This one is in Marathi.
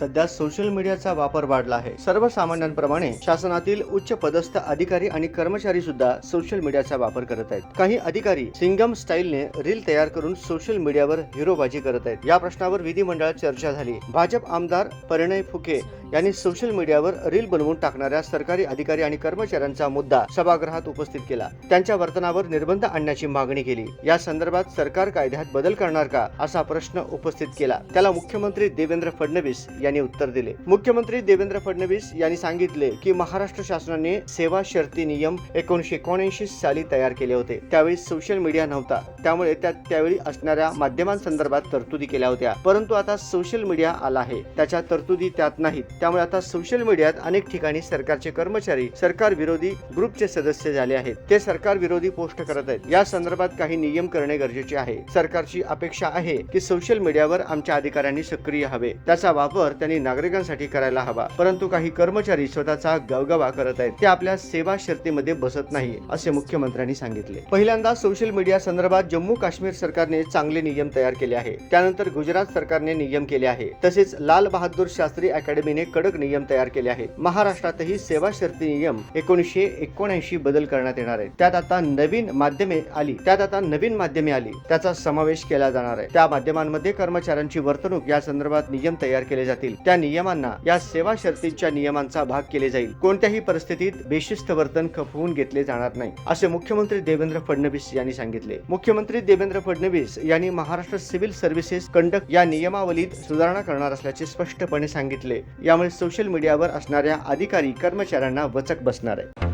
सध्या सोशल मीडियाचा वापर वाढला आहे. सर्वसामान्यांप्रमाणे शासनातील उच्च पदस्थ अधिकारी आणि कर्मचारी सुद्धा सोशल मीडियाचा वापर करत आहेत. काही अधिकारी सिंगम स्टाईलने रील तयार करून सोशल मीडियावर हिरोबाजी करत आहेत. या प्रश्नावर विधिमंडळात चर्चा झाली. भाजप आमदार परिणय फुके यांनी सोशल मीडियावर रील बनवून टाकणाऱ्या सरकारी अधिकारी आणि कर्मचाऱ्यांचा मुद्दा सभागृहात उपस्थित केला. त्यांच्या वर्तनावर निर्बंध आणण्याची मागणी केली. या संदर्भात सरकार कायद्यात बदल करणार का असा प्रश्न उपस्थित केला. त्याला मुख्यमंत्री देवेंद्र फडणवीस यांनी उत्तर दिले. मुख्यमंत्री देवेंद्र फडणवीस यांनी सांगितले की महाराष्ट्र शासनाने सेवा शर्ती नियम एकोणीशे एकोणऐंशी साली तयार केले होते. त्यावेळी सोशल मीडिया नव्हता. त्यामुळे त्या त्यावेळी असणाऱ्या माध्यमांसंदर्भात तरतुदी केल्या होत्या. परंतु आता सोशल मीडिया आला आहे. त्याच्या तरतुदी त्यात नाहीत. त्यामुळे आता सोशल मीडियात अनेक ठिकाणी सरकारचे कर्मचारी सरकार विरोधी ग्रुपचे सदस्य झाले आहेत. ते सरकार विरोधी पोस्ट करत आहेत. या संदर्भात काही नियम करणे गरजेचे आहे. सरकारची अपेक्षा आहे की सोशल मीडियावर आमच्या अधिकाऱ्यांनी सक्रिय हवे. त्याचा वापर त्यांनी नागरिकांसाठी करायला हवा. परंतु काही कर्मचारी स्वतःचा गवगवा करत आहेत. ते आपल्या सेवा शर्तीमध्ये बसत नाही असे मुख्यमंत्र्यांनी सांगितले. पहिल्यांदा सोशल मीडिया संदर्भात जम्मू काश्मीर सरकारने चांगले नियम तयार केले आहे त्यानंतर गुजरात सरकारने नियम केले आहे तसेच लाल बहादूर शास्त्री अकॅडमीने कडक नियम तयार केले आहेत. महाराष्ट्रातही सेवा शर्ती नियम एकोणीसशे एकोणऐंशी बदल करण्यात येणार आहे त्यात आता नवीन माध्यमे आली. त्यात आता नवीन माध्यमे आली. त्याचा समावेश केला जाणार आहे. त्या माध्यमांमध्ये कर्मचाऱ्यांची वर्तणूक या संदर्भात नियम तयार केले जातील. त्या नियमांना या सेवा शर्तीच्या नियमांचा भाग केले जाईल. कोणत्याही परिस्थितीत बेशिस्त वर्तन खपवून घेतले जाणार नाही असे मुख्यमंत्री देवेंद्र फडणवीस यांनी सांगितले. मुख्यमंत्री देवेंद्र फडणवीस यांनी महाराष्ट्र सिव्हिल सर्व्हिसेस कंडक्ट या नियमावलीत सुधारणा करणार असल्याचे स्पष्टपणे सांगितले. त्यामुळे सोशल मीडियावर असणाऱ्या अधिकारी कर्मचाऱ्यांना वचक बसणार आहे.